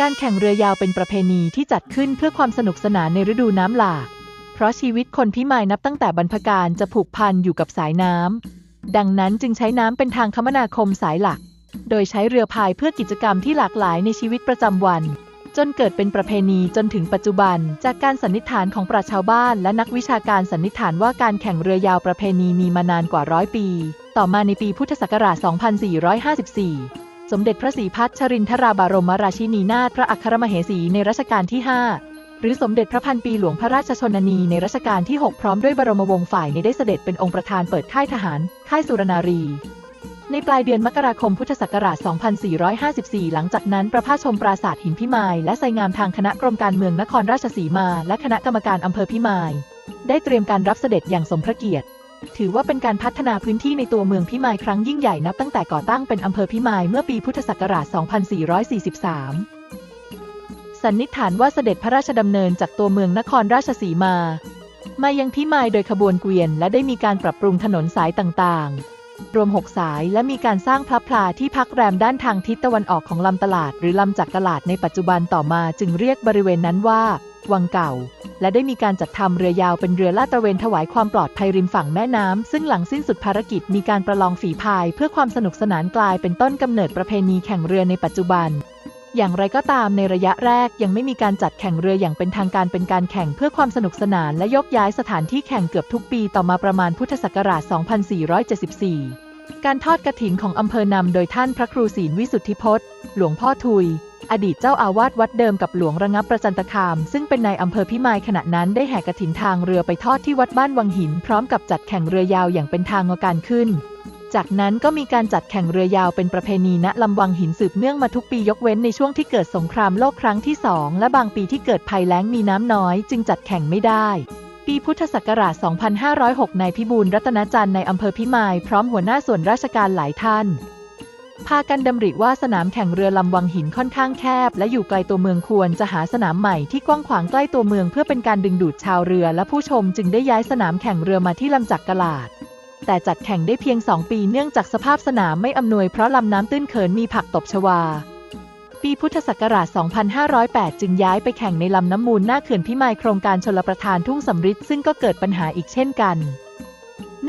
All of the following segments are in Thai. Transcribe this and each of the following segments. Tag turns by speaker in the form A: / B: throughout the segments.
A: การแข่งเรือยาวเป็นประเพณีที่จัดขึ้นเพื่อความสนุกสนานในฤดูน้ำหลาก เพราะชีวิตคนพิมายนับตั้งแต่บรรพการจะผูกพันอยู่กับสายน้ำ ดังนั้นจึงใช้น้ำเป็นทางคมนาคมสายหลัก โดยใช้เรือพายเพื่อกิจกรรมที่หลากหลายในชีวิตประจำวัน จนเกิดเป็นประเพณีจนถึงปัจจุบัน จากการสันนิษฐานของปราชญ์ชาวบ้าน และนักวิชาการสันนิษฐานว่าการแข่งเรือยาวประเพณีมีมานานกว่าร้อยปี ต่อมาในปีพุทธศักราช 2454 สมเด็จพระศรีพัชรินทราบารมราชินีนาถพระอัครมเหสีในรัชกาลที่ 5 หรือสมเด็จพระพันปีหลวงพระราชชนนีในรัชกาลที่ 6 พร้อมด้วยบรมวงศ์ฝ่ายในได้เสด็จเป็นองค์ประธานเปิดค่ายทหาร ค่ายสุรนารี ในปลายเดือนมกราคมพุทธศักราช 2454 หลังจากนั้นประพาชมปราสาทหินพิมาย และไซงามทางคณะกรมการเมืองนครราชสีมา และคณะกรรมการอำเภอพิมาย ได้เตรียมการรับเสด็จอย่างสมพระเกียรติ ถือว่าเป็นการพัฒนาพื้นที่ในตัวเมืองพิมายครั้งยิ่งใหญ่นับตั้งแต่ก่อตั้งเป็นอำเภอพิมายเมื่อปีพุทธศักราช 2443 สันนิษฐานว่าเสด็จพระราชดำเนินจากตัวเมืองนครราชสีมา มายังพิมายโดยขบวนเกวียน และได้มีการปรับปรุงถนนสายต่างๆ รวม 6 สายและมีการสร้างพระพลาที่พักแรมด้านทางทิศตะวันออกของลำตลาด หรือลำจักรตลาดในปัจจุบันต่อมาจึงเรียกบริเวณนั้นว่า วังเก่า และได้มีการจัดทำเรือยาวเป็นเรือลาดตระเวนถวายความปลอดภัยริมฝั่งแม่น้ำซึ่งหลังสิ้นสุดภารกิจมีการประลองฝีพาย เพื่อความสนุกสนานกลายเป็นต้นกำเนิดประเพณีแข่งเรือในปัจจุบันอย่างไรก็ตามในระยะแรกยังไม่มีการจัดแข่งเรืออย่างเป็นทางการเป็นการแข่งเพื่อความสนุกสนานและยกย้ายสถานที่แข่งเกือบทุกปีต่อมาประมาณพุทธศักราช 2474 การทอดกระถินของอำเภอนำโดยท่านพระครูศีลวิสุทธิพจน์ หลวงพ่อทุย อดีตเจ้าอาวาสวัดเดิมกับหลวงระงับประจันตคาม ซึ่งเป็นนายอำเภอพิมายขณะนั้นได้แห่กระถินทางเรือไปทอดที่วัดบ้านวังหิน พร้อมกับจัดแข่งเรือยาวอย่างเป็นทางการขึ้น จากนั้นก็มีการจัดแข่งเรือยาวเป็นประเพณีณลำวังหินสืบเนื่องมาทุกปียกเว้นในช่วงที่เกิดสงครามโลกครั้งที่สองและบางปีที่เกิดภัยแล้งมีน้ำน้อย จึงจัดแข่งไม่ได้ปีพุทธศักราช 2506 นายพิบูลรัตนจันทร์ในอำเภอพิมาย พร้อมหัวหน้าส่วนราชการหลายท่าน พากันดำริว่าสนามแข่งเรือลำวังหินค่อนข้างแคบ และอยู่ไกลตัวเมืองควรจะหาสนามใหม่ที่กว้างขวางใกล้ตัวเมืองเพื่อเป็นการดึงดูดชาวเรือและผู้ชมจึงได้ย้ายสนามแข่งเรือมาที่ลำจักกลาด แต่จัดแข่งได้เพียง2ปีเนื่องจากสภาพสนามไม่อำนวยเพราะลำน้ำตื้นเขินมีผักตบชวา ปีพุทธศักราช 2508 จึงย้ายไปแข่งในลำน้ำมูลหน้าเขื่อนพิมายโครงการชลประทานทุ่งสำริดซึ่งก็เกิดปัญหาอีกเช่นกัน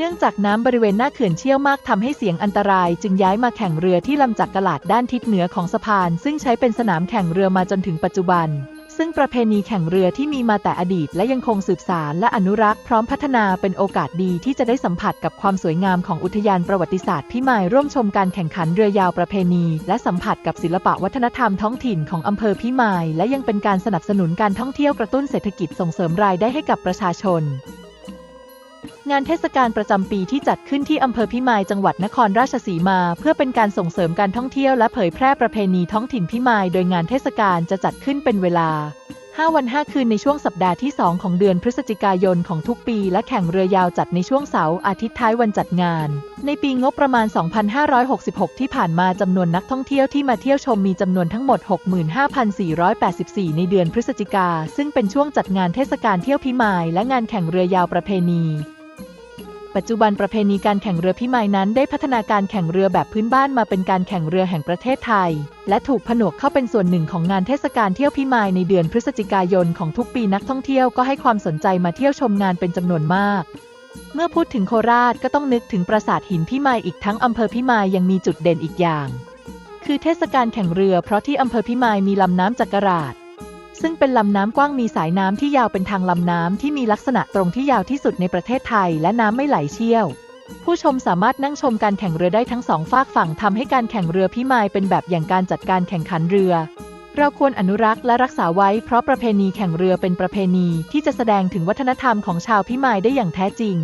A: นื่องจากน้ำบริเวณหน้าเขื่อนเชี่ยวมากทำให้เสียงอันตราย จึงย้ายมาแข่งเรือที่ลำจักกลาดด้านทิศเหนือของสะพาน ซึ่งใช้เป็นสนามแข่งเรือมาจนถึงปัจจุบัน ซึ่งประเพณีแข่งเรือที่มีมาแต่อดีต และยังคงสืบสานและอนุรักษ์พร้อมพัฒนาเป็นโอกาสดีที่จะได้สัมผัสกับความสวยงามของอุทยานประวัติศาสตร์พิมายร่วมชมการแข่งขันเรือยาวประเพณี และสัมผัสกับศิลปะวัฒนธรรมท้องถิ่นของอำเภอพิมาย และยังเป็นการสนับสนุนการท่องเที่ยวกระตุ้นเศรษฐกิจส่งเสริมรายได้ให้กับประชาชน งานเทศกาลประจำปีที่จัดขึ้นที่อำเภอพิมายจังหวัดนครราชสีมา เพื่อเป็นการส่งเสริมการท่องเที่ยวและเผยแพร่ประเพณีท้องถิ่นพิมาย โดยงานเทศกาลจะจัดขึ้นเป็นเวลา 5 วัน 5 คืนในช่วงสัปดาห์ที่ 2 ของเดือนพฤศจิกายนของทุกปี และแข่งเรือยาวจัดในช่วงเสาร์อาทิตย์ท้ายวันจัดงาน ในปีงบประมาณ 2566 ที่ผ่านมาจำนวนนักท่องเที่ยวที่มาเที่ยวชมมีจำนวนทั้งหมด 65,484 ในเดือนพฤศจิกา ซึ่งเป็นช่วงจัดงานเทศกาลเที่ยวพิมายและงานแข่งเรือยาวประเพณี ปัจจุบันประเพณีการแข่งเรือพิมายนั้นได้พัฒนาการแข่งเรือแบบพื้นบ้านมาเป็นการแข่งเรือแห่งประเทศไทย และถูกผนวกเข้าเป็นส่วนหนึ่งของงานเทศกาลเที่ยวพิมายในเดือนพฤศจิกายนของทุกปีนักท่องเที่ยวก็ให้ความสนใจมาเที่ยวชมงานเป็นจำนวนมาก เมื่อพูดถึงโคราชก็ต้องนึกถึงปราสาทหินพิมายอีกทั้งอำเภอพิมายยังมีจุดเด่นอีกอย่าง คือเทศกาลแข่งเรือเพราะที่อำเภอพิมายมีลำน้ำจักราช ซึ่งเป็นลำน้ำกว้างมีสายน้ำที่ยาวเป็นทางลำน้ำที่มีลักษณะตรงที่ยาวที่สุดในประเทศไทยและน้ำไม่ไหลเชี่ยว ผู้ชมสามารถนั่งชมการแข่งเรือได้ทั้งสองฝากฝั่งทำให้การแข่งเรือพิมายเป็นแบบอย่างการจัดการแข่งขันเรือ เราควรอนุรักษ์และรักษาไว้เพราะประเพณีแข่งเรือเป็นประเพณีที่จะแสดงถึงวัฒนธรรมของชาวพิมายได้อย่างแท้จริง